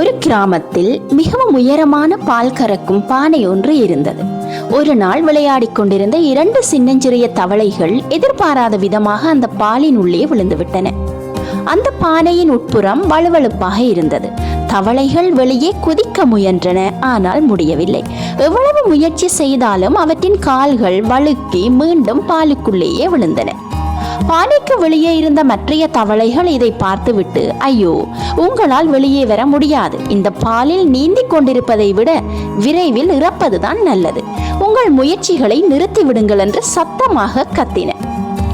ஒரு கிராமத்தில் மிகவும் உயரமான பால் கறக்கும் பானை ஒன்று இருந்தது. ஒரு நாள் விளையாடிக் கொண்டிருந்த இரண்டு சின்னஞ்சிறிய தவளைகள் எதிர்பாராத விதமாக அந்த பாலின் உள்ளே விழுந்துவிட்டன. அந்த பானையின் உட்புறம் வழுவழுப்பாக இருந்தது. தவளைகள் வெளியே குதிக்க முயன்றன ஆனால் முடியவில்லை. எவ்வளவு முயற்சி செய்தாலும் அவற்றின் கால்கள் வழுக்கி மீண்டும் பாலுக்குள்ளேயே விழுந்தன. பானைக்கு வெளியே இருந்த மற்றைய தவளைகள் இதை பார்த்துவிட்டு ஐயோ உங்களால் வெளியே வர முடியாது. இந்த பாலில் நீந்திக் கொண்டிருப்பதை விட விரைவில் இறப்பதுதான் நல்லது. உங்கள் முயற்சிகளை நிறுத்திவிடுங்கள் என்று சத்தமாக கத்தின.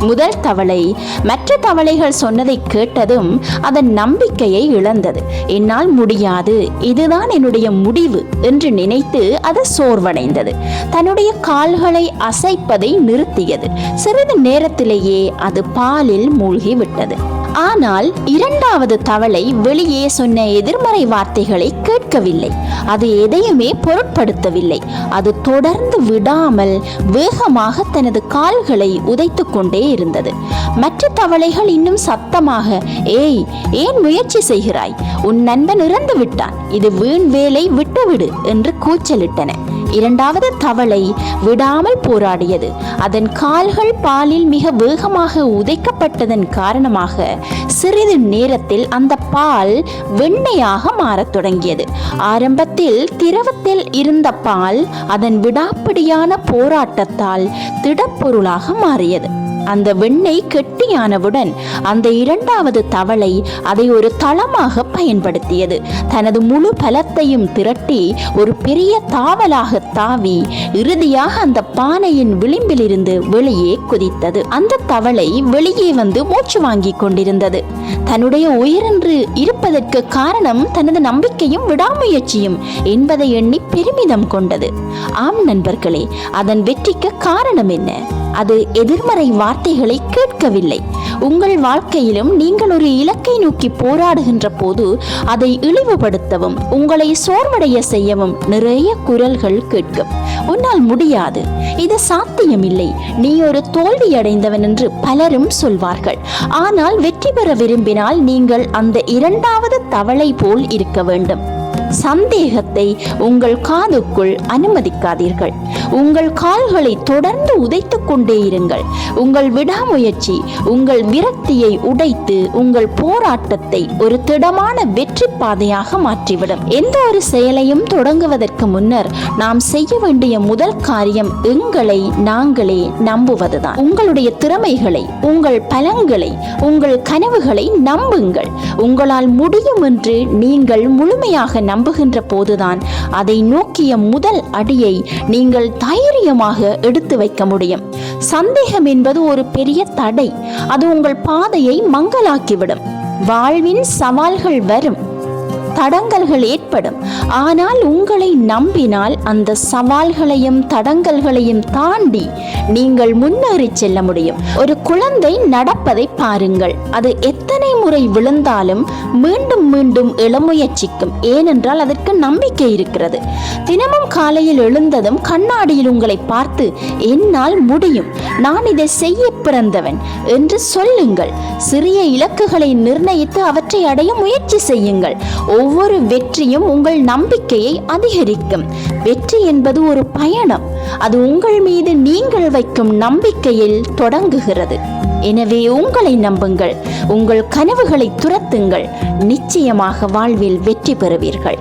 முதல் தவளை. மற்ற தவளைகள் சொன்னதை கேட்டதும் அதன் நம்பிக்கையை இழந்தது. என்னால் முடியாது. இதுதான் என்னுடைய முடிவு என்று நினைத்து அது சோர்வடைந்தது. தன்னுடைய கால்களை அசைப்பதை நிறுத்தியது. சிறிது நேரத்திலேயே அது பாலில் மூழ்கி விட்டது ஆனால் இரண்டாவது தவளை வெளியே சொன்ன எதிர்மறை வார்த்தைகளை கேட்கவில்லை. அது எதையுமே பொருட்படுத்தவில்லை. அது தொடர்ந்து விடாமல் வேகமாக தனது கால்களை உதைத்து கொண்டே இருந்தது. மற்ற தவளைகள் இன்னும் சத்தமாக ஏய் ஏன் முயற்சி செய்கிறாய்? உன் நண்பன் இறந்து விட்டான். இது வீண் வேலை விட்டுவிடு என்று கூச்சலிட்டன. இரண்டாவது தவளை விடாமல் போராடியது. அதன் கால்கள் பாலில் மிக வேகமாக உதைக்கப்பட்டதன் காரணமாக சிறிது நேரத்தில் அந்த பால் வெண்ணையாக மாறத் தொடங்கியது. ஆரம்பத்தில் திரவத்தில் இருந்த பால் அதன் விடாப்பிடியான போராட்டத்தால் திடப்பொருளாக மாறியது. அந்த வெண்ணெய் கெட்டியானவுடன் அந்த இரண்டாவது தவளை அதை ஒரு தளமாக பயன்படுத்தியது. தனது முழு பலத்தையும் திரட்டி ஒரு பெரிய தாவலாக தாவி இறுதியாக அந்த பானையின் விளிம்பிலிருந்து வெளியே குதித்தது. அந்த தவளை வெளியே வந்து மூச்சு வாங்கி கொண்டிருந்தது. தன்னுடைய உயிரென்று இருப்பதற்கு காரணம் தனது நம்பிக்கையும் விடாமுயற்சியும் என்பதை எண்ணி பெருமிதம் கொண்டது. ஆம் நண்பர்களே அதன் வெற்றிக்கு காரணம் என்ன? அது எதிர்மறை வார்த்தைகளை கேட்கவில்லை. உங்கள் வாழ்க்கையிலும் நீங்கள் ஒரு இலக்கை நோக்கி போராடுகின்ற போது அதை இழிவுபடுத்தவும் உங்களை சோர்வடைய செய்யவும் நிறைய குரல்கள் கேட்கும். உன்னால் முடியாது. இது சாத்தியமில்லை. நீ ஒரு தோல்வியடைந்தவன் என்று பலரும் சொல்வார்கள். ஆனால் வெற்றி பெற விரும்பினால் நீங்கள் அந்த இரண்டாவது தவளை போல் இருக்க வேண்டும். சந்தேகத்தை உங்கள் காதுக்குள் அனுமதிக்காதீர்கள். உங்கள் கால்களை தொடர்ந்து உதைத்து கொண்டே இருங்கள். உங்கள் விடாமுயற்சி உங்கள் விரக்தியை உடைத்து உங்கள் போராட்டத்தை ஒரு திடமான வெற்றி பாதையாக மாற்றிவிடும். எந்த ஒரு செயலையும் தொடங்குவதற்கு முன்னர் நாம் செய்ய வேண்டிய முதல் காரியம் எங்களை நாங்களே நம்புவதுதான். உங்களுடைய திறமைகளை உங்கள் பலங்களை உங்கள் கனவுகளை நம்புங்கள். உங்களால் முடியும் என்று நீங்கள் முழுமையாக நம்ப நம்புகின்ற போதுதான். அதை நோக்கிய முதல் அடியை நீங்கள் தைரியமாக எடுத்து வைக்க முடியும். சந்தேகம் என்பது ஒரு பெரிய தடை. அது உங்கள் பாதையை மங்கலாக்கிவிடும் வாழ்வின் சவால்கள் வரும். தடங்கல்கள் ஏற்படும். ஆனால் உங்களை நம்பினால் அந்த சவால்களையும் தடங்கல்களையும் தாண்டி நீங்கள் முன்னேறி செல்ல முடியும். ஒரு குழந்தை நடப்பதை பாருங்கள். அது எத்தனை முறை விழுந்தாலும் மீண்டும் மீண்டும் எழ முயற்சிக்கும். ஏனென்றால் அதற்கு நம்பிக்கை இருக்கிறது. தினமும் காலையில் எழுந்ததும் கண்ணாடியில் உங்களை பார்த்து என்னால் முடியும். நான் இதை செய்ய பிறந்தவன் என்று சொல்லுங்கள். சிறிய இலக்குகளை நிர்ணயித்து அவற்றை அடைய முயற்சி செய்யுங்கள். ஒவ்வொரு வெற்றியும் உங்கள் நம்பிக்கையை அதிகரிக்கும். வெற்றி என்பது ஒரு பயணம். அது உங்கள் மீது நீங்கள் வைக்கும் நம்பிக்கையில் தொடங்குகிறது. எனவே உங்களை நம்புங்கள். உங்கள் கனவுகளை துரத்துங்கள். நிச்சயமாக வாழ்வில் வெற்றி பெறுவீர்கள்.